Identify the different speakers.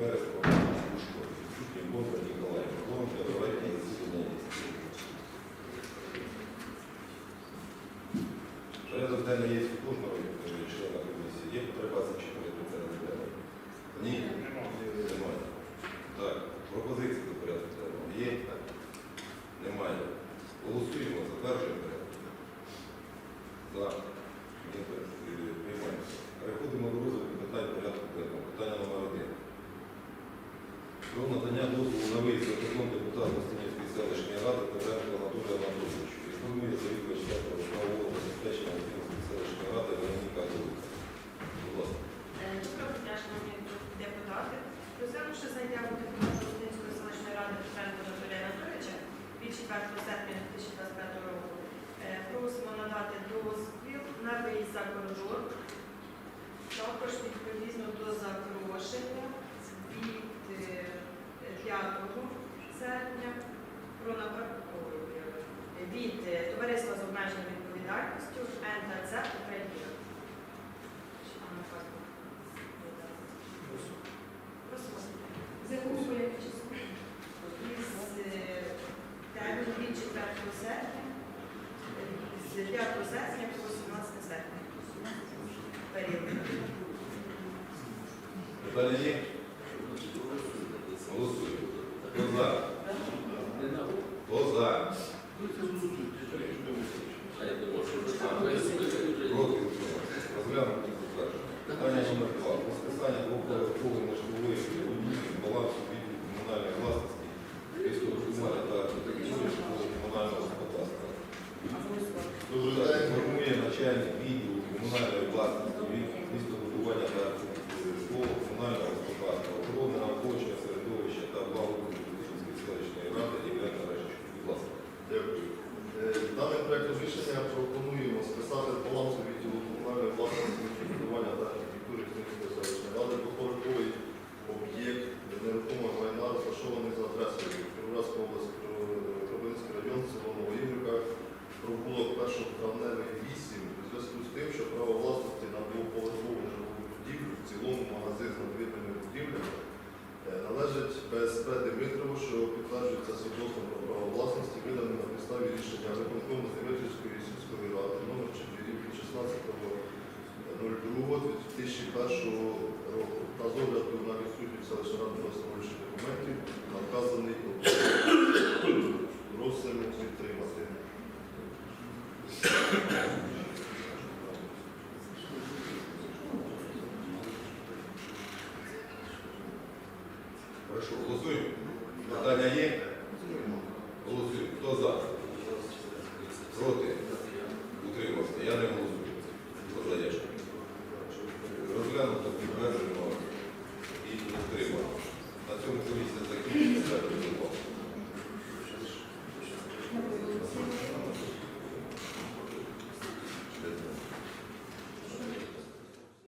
Speaker 1: Мереського у школі. Відсутній Бондар Ніколаєв. Словом для проведення засідання є. Порядок
Speaker 2: денний є у кожного члена комісії. Є потреба зачитати. 24 серпня 2025 року е, просимо надати дозвіл на виїзд за кордон, також відповідно до запрошення від е, 5 серпня про напаркову від е, товариства з обмеженою відповідальністю. серпня, з 5 серпня по 18 серпня. Період.
Speaker 1: Питання є?
Speaker 3: секретний витримав, що підтверджується свідоцтвом про право власності, виданим на підставі рішення виконкому Дмитрівської сільської ради номер 4 від 16.02.2001 року та з огляду на відсутність селищерадного становища документів на Просимо підтримати.
Speaker 1: Хорошо, голосуємо. Питання є? Голосуємо. Хто за?